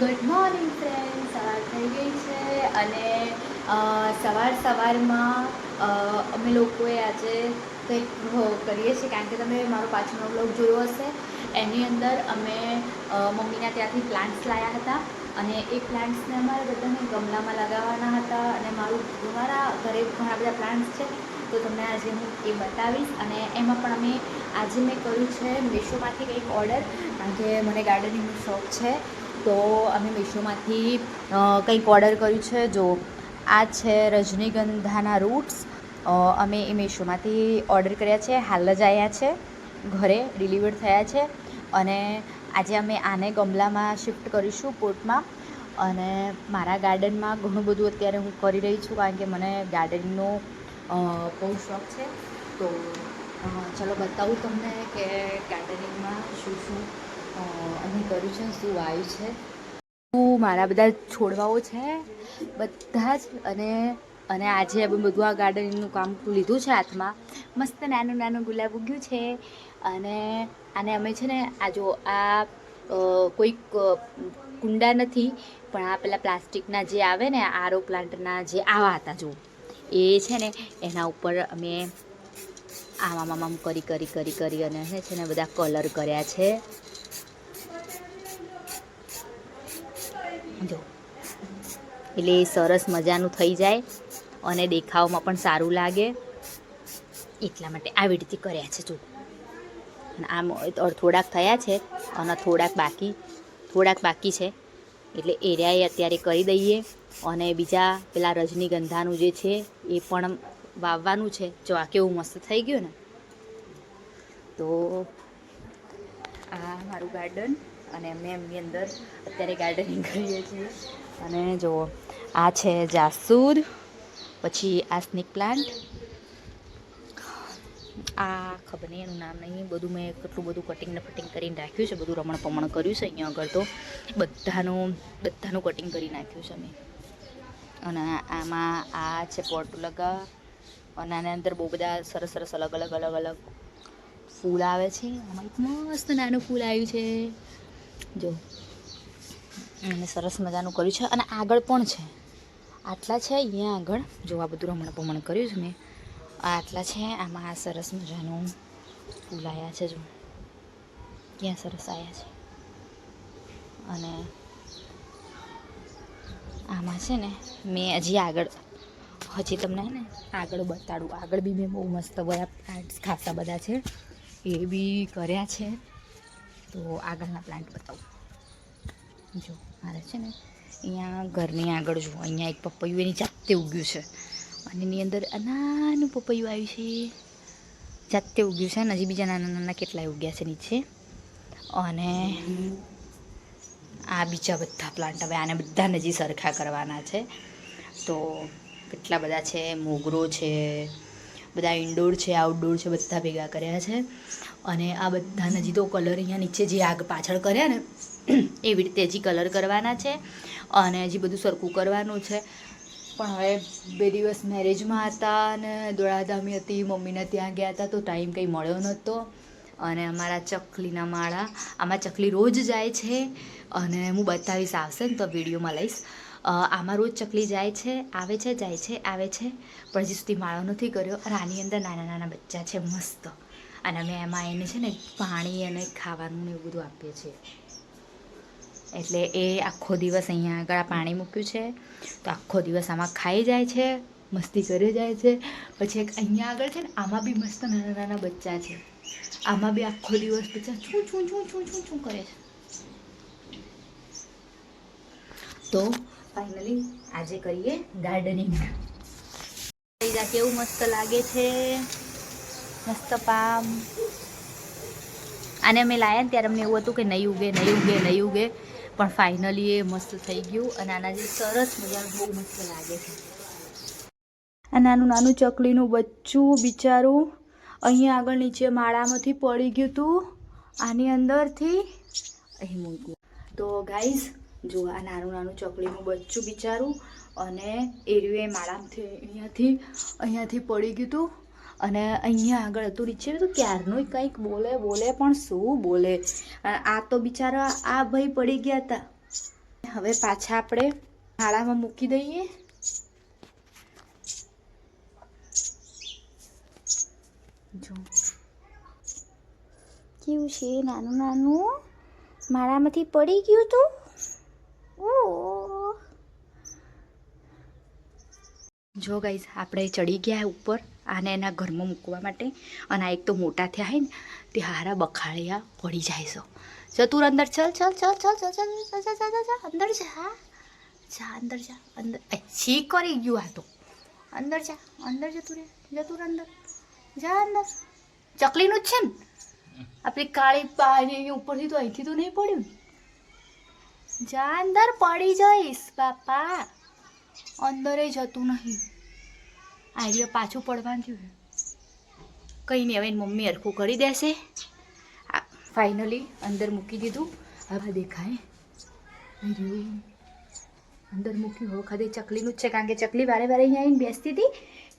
Good morning friend સવાર થઈ ગઈ છે અને સવાર સવારમાં અમે લોકોએ આજે કંઈક કરીએ છીએ. કારણ કે તમે મારો પાછળનો બ્લોગ જોયો હશે. એની અંદર અમે મમ્મીના ત્યાંથી પ્લાન્ટ્સ લાવ્યા હતા. અને એ પ્લાન્ટ્સને અમારે બધાને ગમલામાં લગાવવાના હતા. અને મારું, મારા ઘરે ઘણા બધા પ્લાન્ટ્સ છે. તો તમને આજે હું એ બતાવીશ. અને એમાં પણ અમે, આજે મેં કર્યું છે મીશોમાંથી કંઈક ઓર્ડર કારણ કે મને ગાર્ડનિંગનો શોખ છે. તો અમે મીશોમાંથી કંઈક ઓર્ડર કર્યું છે. જો, આ છે રજનીગંધાના રૂટ્સ અમે એ મીશોમાંથી ઓર્ડર કર્યા છે. હાલ જ આવ્યા છે. ઘરે ડિલિવર થયા છે. અને આજે અમે આને ગમલામાં શિફ્ટ કરીશું પોર્ટમાં અને મારા ગાર્ડનમાં ઘણું બધું અત્યારે હું કરી રહી છું, કારણ કે મને ગાર્ડનિંગનો બહુ શોખ છે. તો ચલો બતાવું તમને કે ગાર્ડનિંગમાં શું શું અ, અમે કર્યું છે શું આવ્યું છે? શું મારા બધા છોડવાઓ છે બધા જ અને અને આજે અમે બધું આ ગાર્ડનિંગનું કામ લીધું છે હાથમાં. મસ્ત નાનું નાનું ગુલાબ ઉગ્યું છે અને આને અમે છે ને આ જો આ કોઈક કુંડા નથી પણ આ પેલા પ્લાસ્ટિકના જે આવે ને આરો પ્લાન્ટના જે આવા હતા જો એ છે ને એના ઉપર અમે આમ આમ આમ કરી કરી કરી કરી અને છે ને બધા કલર કર્યા છે. એટલે એ સરસ મજાનું થઈ જાય અને દેખાવમાં પણ સારું લાગે. એટલા માટે આવી રીતે કર્યા છે જો અને આમ થોડાક થયા છે, અને થોડાક બાકી થોડાક બાકી છે. એટલે એરિયાએ અત્યારે કરી દઈએ અને બીજા પેલા રજનીગંધાનું જે છે એ પણ વાવવાનું છે. જો આ કેવું મસ્ત થઈ ગયું ને. તો આ મારું ગાર્ડન અને અમે એમની અંદર અત્યારે ગાર્ડનિંગ કરીએ છીએ. અને જુઓ, આ છે જાસૂદ, પછી આ સ્નેક પ્લાન્ટ આ ખબર નહીં, એનું નામ નહીં, બધું મેં કેટલું બધું કટિંગ ને ફટિંગ કરીને રાખ્યું છે, બધું રમણ પમણ કર્યું છે અહીંયા આગળ તો. બધાનું બધાનું કટિંગ કરી નાખ્યું છે મેં અને આમાં આ છે પોટ લગા. અને આની અંદર બહુ બધા સરસ સરસ અલગ અલગ અલગ અલગ ફૂલ આવે છે. આમાં એક મસ્ત નાનું ફૂલ આવ્યું છે. જો. અને સરસ મજાનું કર્યું છે અને આગળ પણ છે. આટલા છે, અહીંયા આગળ. જો આ બધું રમણ ભમણ કર્યું છે મેં. આટલા છે, આમાં આ સરસ મજાનું ફૂલ આવ્યા છે, જો. ક્યાં સરસ આવ્યા છે. અને આમાં છે ને, મેં હજી આગળ, હજી તમને ને, આગળ બતાડું. આગળ બી મેં બહુ મસ્ત બધા પ્લાન્ટ્સ ખાસા બધા છે. એ બી કર્યા છે. તો આગળના પ્લાન્ટ બતાવું. જો, મારે છે ને અહીંયા ઘરની આગળ જુઓ, અહીંયા એક પપૈયું એની જાતે ઉગ્યું છે. અને એની અંદર નાનું પપૈયું આવ્યું છે. જાતે ઉગ્યું છે અને હજી બીજા નાના નાના કેટલાય ઉગ્યા છે નીચે. અને આ બીજા બધા પ્લાન્ટ હવે આને બધા નજી સરખા કરવાના છે. તો કેટલા બધા છે, મોગરો છે, બધા ઇન્ડોર છે આઉટડોર છે, બધા ભેગા કર્યા છે. અને આ બધા હજી તો કલર અહીંયા નીચે જે આગ પાછળ કર્યા ને, એવી રીતે હજી કલર કરવાના છે અને હજી બધું સરખું કરવાનું છે. પણ હવે બે દિવસ મેરેજમાં હતા અને દોડાધામી હતી, મમ્મીને ત્યાં ગયા હતા તો ટાઈમ કંઈ મળ્યો નહોતો. અને અમારા ચકલીના માળા, આમાં ચકલી રોજ જાય છે અને હું બતાવીશ, આવશે ને તો વિડીયોમાં લઈશ. આમાં રોજ ચકલી જાય છે, આવે છે, જાય છે, આવે છે, પણ હજી સુધી માળો નથી કર્યો. અને આની અંદર નાના નાના બચ્ચા છે, મસ્ત. અને અમે એમાં એને છે ને પાણી અને ખાવાનું એવું બધું આપીએ છીએ. એટલે એ આખો દિવસ અહીંયા આગળ પાણી મૂક્યું છે. તો આખો દિવસ આમાં ખાઈ જાય છે, મસ્તી કરી જાય છે. પછી એક અહીંયા આગળ છે ને આમાં બી મસ્ત નાના નાના બચ્ચા છે. આમાં બી આખો દિવસ બચ્ચા છું છું છું છું છું છું કરે છે. તો ફાઇનલી આજે કરીએ ગાર્ડનિંગ કેવું મસ્ત લાગે છે. મસ્ત પામ. આને અમે લાયા ત્યારે અમને એવું હતું કે નહીં ઉગે નહીં ઉગે નહીં ઉગે. પણ ફાઇનલી એ મસ્ત થઈ ગયું અને આના જે સરસ મજાનું બહુ મસ્ત લાગે છે. આ નાનું નાનું ચકલીનું બચ્ચું બિચારું અહીંયા આગળ નીચે માળામાંથી પડી ગયું હતું આની અંદરથી અહીં મૂક્યું. તો ગાઈઝ જો આ નાનું નાનું ચકલીનું બચ્ચું બિચારું અને એરિયો એ માળામાંથી અહીંયાથી અહીંયાથી પડી ગયું હતું અને અહીંયા આગળ હતું નીચે તો ક્યારનું કંઈક બોલે બોલે, પણ શું બોલે? આ તો બિચારા આ ભાઈ પડી ગયા હતા હવે પાછા આપણે હાળામાં મૂકી દઈએ. જો. કેવું છે નાનું નાનું? માળામાંથી પડી ગયું તું? ઓ જો ગાઈઝ આપણે ચડી ગયા ઉપર. આને એના ઘરમાં મૂકવા માટે અને આ એક તો મોટા થયા હે ને તે હારા બખાળિયા પડી જાય છે જતું અંદર ચલ ચલ ચલ ચલ ચલ ચલ ચલ ચલ ચલ ચલ અંદર જા જા અંદર જા અંદર એ છી કરી ગયું આ તો અંદર જા અંદર જતું રે જતું અંદર જા અંદર ચકલીનું જ છે ને આપણી કાળી પાણી ઉપરથી તો અહીંથી તો નહીં પડ્યું ને. જા અંદર પડી જઈશ બાપા અંદરે જતું નહીં આઈડિયા પાછું પડવાનું થયું કંઈ નહીં, હવે એની મમ્મી હરખું કરી દેશે. ફાઇનલી અંદર મૂકી દીધું. હવે દેખાય. અંદર મૂક્યું. હવે ચકલીનું જ છે, કારણ કે ચકલી વારે વારે અહીંયા આવીને બેસતી હતી.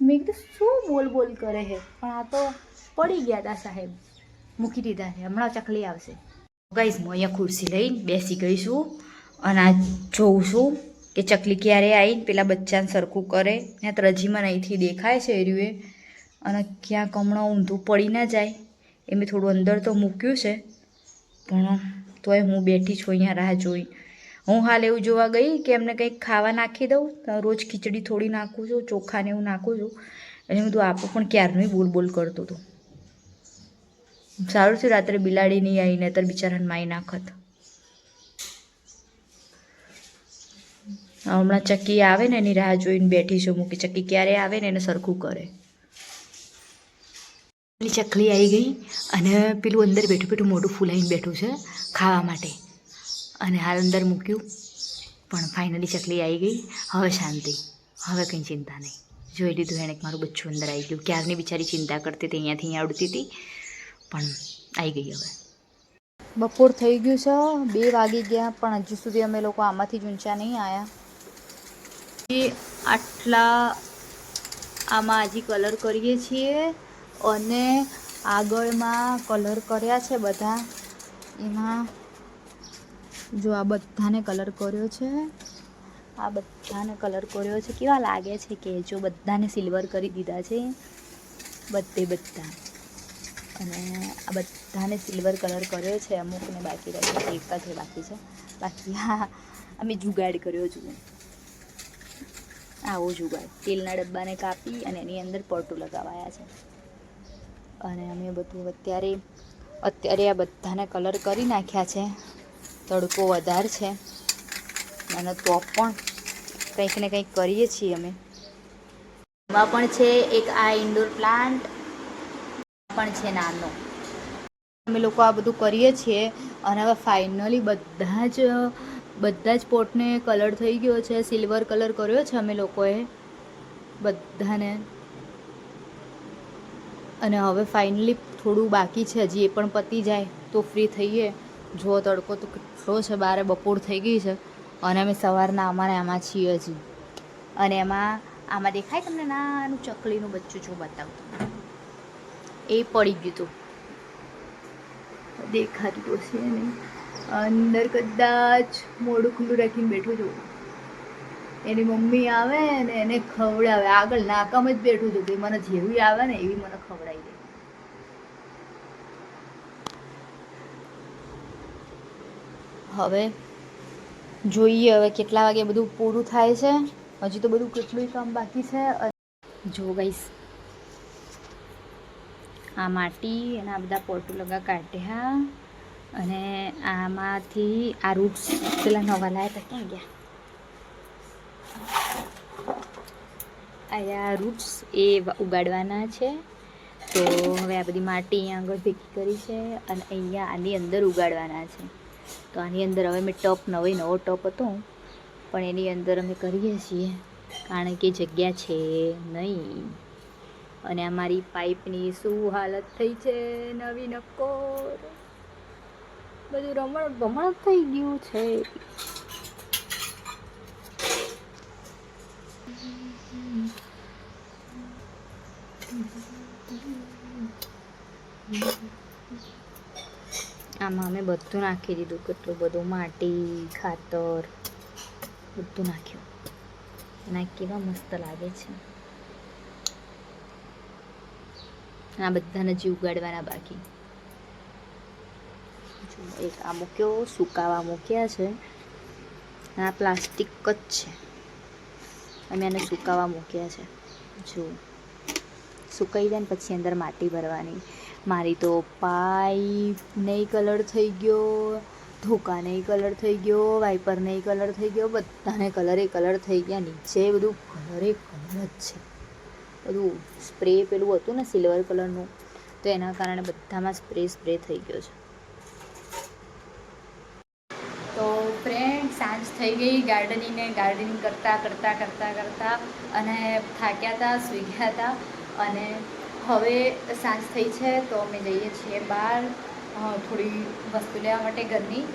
મેં કીધું, શું બોલ બોલ કરે છે? પણ આ તો પડી ગયા હતા સાહેબ. મૂકી દીધા છે. હમણાં ચકલી આવશે. ગઈશ હું અહીંયા ખુરશી લઈને બેસી ગઈ છું અને આ જોઉં છું. કે ચકલી ક્યારે આવીને પેલા બચ્ચાને સરખું કરે. ને ત્રજીમાં અહીંથી દેખાય છે એર્યુએ અને ક્યાં કમણો ઊંધું પડી ના જાય. એ મેં થોડું અંદર તો મૂક્યું છે. પણ તોય હું બેઠી છું અહીંયા રાહ જોઈ. હું હાલ એવું જોવા ગઈ કે એમને કંઈક ખાવા નાખી દઉં. રોજ ખીચડી થોડી નાખું છું ચોખાને એવું નાખું છું. એટલે મેં કીધું, આપો પણ ક્યારનું બોલ બોલ કરતો હતો સારું થયું રાત્રે બિલાડી નહીં આવી તર બિચારાને માઈ નાખત. હમણાં ચક્કી આવે ને એની રાહ જોઈને બેઠી છું મૂકી. ચક્કી ક્યારે આવે ને એને સરખું કરે. પેલી ચકલી આવી ગઈ અને પેલું અંદર બેઠું બેઠું મોટું ફૂલાઈને બેઠું છે ખાવા માટે. અને હાલ અંદર મૂક્યું. પણ ફાઇનલી ચકલી આવી ગઈ. હવે શાંતિ. હવે કંઈ ચિંતા નહીં. જોઈ લીધું એણે મારું બચ્ચું અંદર આવી ગયું. ક્યારની બિચારી ચિંતા કરતી હતી અહીંયાથી અહીંયા આવડતી હતી. પણ આવી ગઈ હવે. બપોર થઈ ગયું છે. બે વાગી ગયા પણ હજુ સુધી અમે લોકો આમાંથી જ ઊંચા નહીં આવ્યા આટલા આમાં હજી કલર કરીએ છીએ અને આગળમાં કલર કર્યા છે બધા. એમાં જો આ બધાને કલર કર્યો છે, આ બધાને કલર કર્યો છે. કેવા લાગે છે કે જો બધાને સિલ્વર કરી દીધા છે, બધે બધા. અને આ બધાને સિલ્વર કલર કર્યો છે અમુકને બાકી રહ્યો છે, એક જ બાકી છે. બાકી હા, અમે જુગાડ કર્યો છું. આવો જુગાડ તેલના ડબ્બાને કાપી અને એની અંદર પર્ટું લગાવાયા છે. અને અમે બધું અત્યારે અત્યારે આ બધાને કલર કરી નાખ્યા છે. તડકો વધારે છે. અને તો પણ કંઈક ને કંઈક કરીએ છીએ અમે. એમાં પણ છે એક આ ઇન્ડોર પ્લાન્ટ પણ છે નાનો. અમે લોકો આ બધું કરીએ છીએ. અને હવે ફાઇનલી બધા જ બધા જ પોટને કલર થઈ ગયો છે, સિલ્વર કલર કર્યો છે અમે લોકોએ. બધાને. અને હવે ફાઇનલી થોડું બાકી છે, હજી એ પણ પતી જાય તો ફ્રી થઈએ. જો તડકો તો કેટલો છે, બારે બપોર થઈ ગઈ છે. અને અમે સવારના અમારે આમાં છીએ હજી. અને એમાં, આમાં દેખાય તમને નાનું ચકલીનું બચ્ચું, જો બતાવું એ પડી ગયું હતું દેખાતું તો છે નહીં. અંદર કદાચ મોઢું ખુલ્લું રાખીને બેઠું છું. એની મમ્મી આવે ને એને ખવડાવે. આગળ નાકામ જ બેઠું હતું કે મને જેવી આવે ને એવી મને ખવડાવી દે. હવે જોઈએ હવે કેટલા વાગે બધું પૂરું થાય છે. હજી તો બધું કેટલું કામ બાકી છે. જો ગઈશ આ માટી અને આ બધા પોટું લગા કાઢ્યા. અને આમાંથી આ રૂટ્સ પેલા નવા લાયા હતા ક્યાં ગયા? અહીંયા રૂટ્સ એ ઉગાડવાના છે. તો હવે આ બધી માટી અહીંયા આગળ ભેગી કરી છે અને અહીંયા આની અંદર ઉગાડવાના છે. તો આની અંદર હવે મેં ટપ નવો નવો ટપ હતો. પણ એની અંદર અમે કરીએ છીએ. કારણ કે જગ્યા છે નહીં. અને આ મારી પાઇપની શું હાલત થઈ છે? નવી નક્કોર. બધું રમણ ભમણ થઈ ગયું છે. આમાં અમે બધું નાખી દીધું, કેટલું બધું માટી, ખાતર, બધું નાખ્યું. અને કેવા મસ્ત લાગે છે. આ બધાને જીવ ઉગાડવાના બાકી. એક આ મૂક્યો સુકાવા મૂક્યા છે. આ પ્લાસ્ટિક જ છે. અમે એને સુકાવા મૂક્યા છે. જો. સુકાઈ જાય ને પછી અંદર માટી ભરવાની. મારી તો પાઇપ નહીં કલર થઈ ગયો ધોકાને કલર થઈ ગયો વાઇપરને કલર થઈ ગયો, બધાને કલરે કલર થઈ ગયા. નીચે બધું કલરે કલર જ છે. બધું સ્પ્રે પેલું હતું ને સિલ્વર કલરનું, તો એના કારણે બધામાં સ્પ્રે સ્પ્રે થઈ ગયો છે તો ફ્રેન્ડ સાંજ થઈ ગઈ ગાર્ડનિંગને, ગાર્ડનિંગ કરતાં કરતાં કરતાં કરતાં અને થાક્યા હતા સ્વીગ્યા હતા અને હવે સાંજ થઈ છે તો અમે જઈએ છીએ બહાર. થોડી વસ્તુ લેવા માટે ઘરની.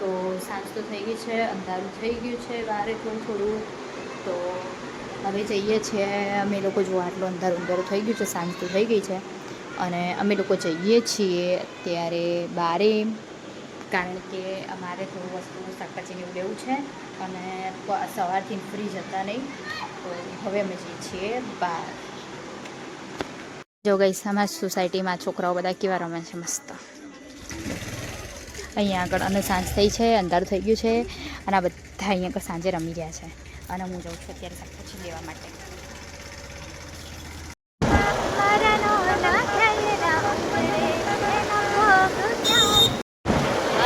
તો સાંજ તો થઈ ગઈ છે, અંધારું થઈ ગયું છે બહાર થોડું થોડું. તો હવે જઈએ છીએ, અમે લોકો જો આટલું અંધારું અંધારું થઈ ગયું છે, સાંજ તો થઈ ગઈ છે. અને અમે લોકો જઈએ છીએ અત્યારે બારે કારણ કે અમારે થોડું વસ્તુ શાકભાજીને એવું લેવું છે અને સવારથી ફ્રી જતા નહીં. તો હવે અમે જઈએ છીએ બહાર. જો ગઈ સમાજ સોસાયટીમાં છોકરાઓ બધા કેવા રમે છે મસ્ત. અહીંયા આગળ અને સાંજ થઈ છે, અંધારું થઈ ગયું છે અને આ બધા અહીંયા આગળ સાંજે રમી રહ્યા છે. અને હું જાઉં છું અત્યારે શાકભાજી લેવા માટે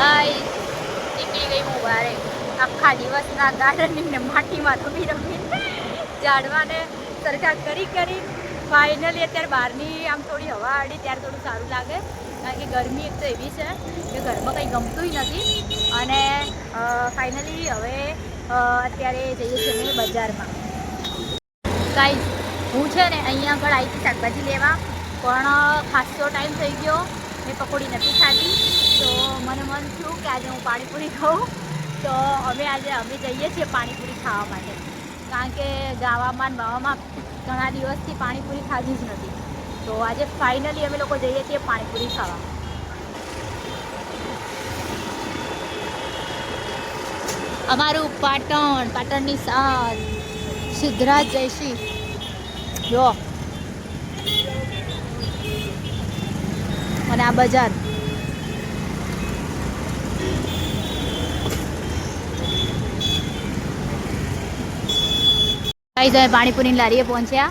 હાય નીકળી ગઈ હું બારે આખા દિવસના ગાર્ડનિંગને માટીમાં રમી રમી ઝાડવાને સરખા કરી કરી ફાઇનલી અત્યારે બહારની આમ થોડી હવા આડી ત્યારે થોડું સારું લાગે. કારણ કે ગરમી એક તો એવી છે કે ઘરમાં કંઈ ગમતું નથી. અને ફાઇનલી હવે અત્યારે જઈએ છીએ બજારમાં. ગાઈઝ હું છે ને અહીંયા આગળ આવી હતી શાકભાજી લેવા, પણ ખાસો ટાઈમ થઈ ગયો. મેં પકોડી નથી ખાધી. તો મને મન થયું કે આજે હું પાણીપુરી ખાઉં. તો અમે આજે અમે જઈએ છીએ પાણીપુરી ખાવા માટે. કારણ કે ગાવામાં બાવામાં ઘણા દિવસથી પાણીપુરી ખાધી જ નથી. તો આજે ફાઇનલી અમે લોકો જઈએ છીએ પાણીપુરી ખાવા. અમારું પાટણ, પાટણની સાલ, સિદ્ધરાજ જયસિંહ. જો. અને આ બજાર. ગાઈઝ અમે પાણીપુરીની લારીએ પહોંચ્યા.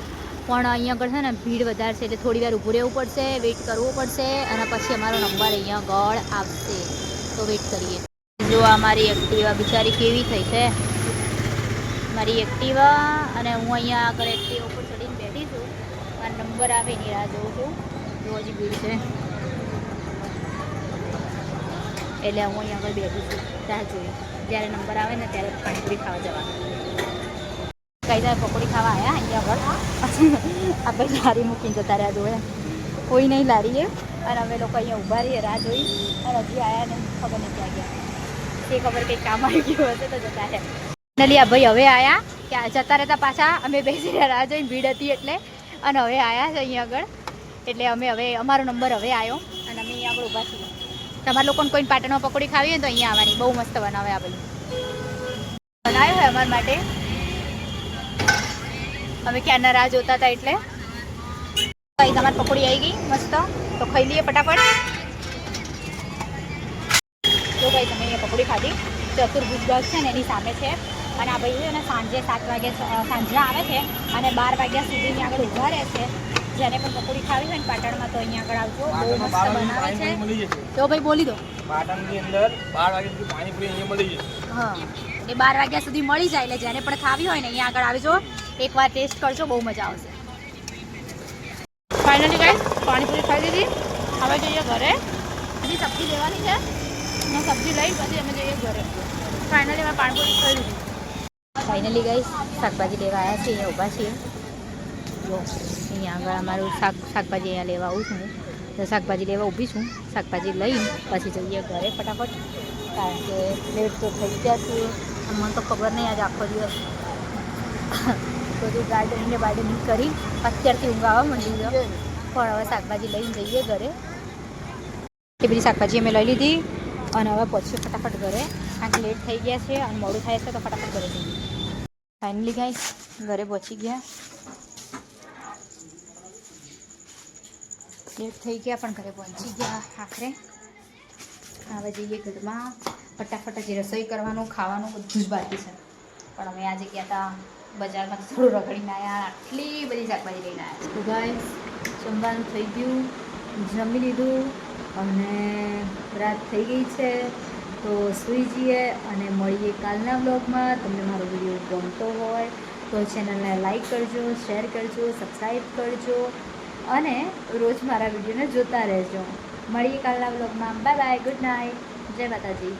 પણ અહીંયા આગળ છે ને, ભીડ વધારે છે, એટલે થોડી વાર ઊભું રહેવું પડશે વેઇટ કરવું પડશે, અને પછી અમારો નંબર અહીંયા આગળ આવશે. તો વેઇટ કરીએ. જો આ મારી એક્ટિવા, બિચારી કેવી થઈ છે. મારી એક્ટિવા, અને હું અહીંયા આગળ એક્ટિવા ઉપર ચડીને બેઠી છું. મારો નંબર આવે એની રાહ જોઉં છું. જો હજી ભીડ છે. એટલે હું અહીંયા આગળ બેઠી છું, રાહ જોઈ. જ્યારે નંબર આવે ને, ત્યારે પાણીપુરી ખાવા જવાનું. કઈ જાય પકોડી ખાવા આવ્યા અહીંયા આગળ. આપણે લારી મૂકીને જતા રહ્યા જોડે કોઈ નહીં લારીએ. અને અમે લોકો અહીંયા ઊભા રહીએ, રાહ જોઈ. અને હજી આવ્યા ને ખબર નથી આ ગયા. તે ખબર કંઈક કામ આવી ગયું હશે તો જતા રહ્યા. નલિયા ભાઈ હવે આવ્યા કે જતા રહેતા પાછા. અમે બેસીને રાહ જોઈને ભીડ હતી એટલે. અને હવે આવ્યા છે અહીંયા આગળ. એટલે અમે હવે, અમારો નંબર હવે આવ્યો અને અમે અહીંયા આગળ ઊભા છીએ. તમારા લોકોને કોઈને પાટણમાં પકોડી ખાવી હોય તો અહીંયા આવવાની. બહુ મસ્ત બનાવે આ બધું. બનાવ્યું હોય અમારા માટે. અમે ક્યારના રાહ જોતા હતા એટલે. ભાઈ તમારી પકોડી આવી ગઈ મસ્ત. તો ખાઈ લઈએ ફટાફટ. જો ભાઈ તમે અહીંયા પકોડી ખાધી. ચતુર્ભુજ બસ છે ને એની સામે છે. અને આ ભાઈ છે સાંજે સાત વાગે સાંજના આવે છે અને બાર વાગ્યા સુધી અહીંયા આગળ ઊભા રહે છે. જેને પણ પકોડી ખાવી હોય ને પાટણમાં તો અહીંયા આગળ આવજો. બહુ મસ્ત બનાવે છે. તો ભાઈ બોલી દો. પાટણની અંદર બાર વાગ્યા સુધી પાણીપુરી અહીંયા મળી જશે. હા. એ બાર વાગ્યા સુધી મળી જાય એટલે જેને પણ ખાવી હોય ને અહીંયા આગળ આવજો. એકવાર ટેસ્ટ કરજો બહુ મજા આવશે. ફાઇનલી ગાઈસ પાણીપુરી ખાઈ દીધી હવે જઈએ ઘરે. હજી સબ્જી લેવાની છે? હું સબ્જી લઈ પછી અમે જઈએ ઘરે. ફાઇનલી મેં પાણીપુરી ખાઈ દીધી ફાઇનલી ગાઈસ શાકભાજી લેવા આવ્યા છીએ અહીંયા ઊભા છીએ. જો અહીંયા આગળ અમારું શાક શાકભાજી અહીંયા લેવા આવું છું તો શાકભાજી લેવા ઊભી છું. શાકભાજી લઈ પછી જઈએ ઘરે ફટાફટ. કારણ કે લેટ તો થઈ ગયા છીએ. મને તો ખબર નહીં આજે આખો દિવસ બધું ગાર્ડનિંગ ને બાર્ડનિંગ કરી અત્યારથી ઊંઘ આવવા માંડી ગયો પણ હવે શાકભાજી લઈને જઈએ ઘરે. એ બધી શાકભાજી અમે લઈ લીધી અને હવે પછી ફટાફટ ઘરે. કારણ લેટ થઈ ગયા છે અને મોડું થાય છે તો ફટાફટ ઘરે જઈએ. ફાઇનલી ગાઈસ ઘરે પહોંચી ગયા. લેટ થઈ ગયા પણ ઘરે પહોંચી ગયા આખરે. હવે જઈએ ઘરમાં. ફટાફટ જે રસોઈ કરવાનું, ખાવાનું બધું જ બાકી છે. પણ અમે આજે ગયા હતા બજારમાં થોડું રગડીને આવ્યા આટલી બધી શાકભાજી લઈને આવ્યા તો ગાઈસ જમવાનું થઈ ગયું, જમી લીધું અને રાત થઈ ગઈ છે. તો સૂઈ જઈએ અને મળીએ કાલના બ્લોગમાં તમને મારો વીડિયો ગમતો હોય તો ચેનલને લાઈક કરજો શેર કરજો સબસ્ક્રાઈબ કરજો અને રોજ મારા વિડીયોને જોતા રહેજો. મળીએ કાલના બ્લોગમાં બાય બાય ગુડ નાઇટ જય માતાજી.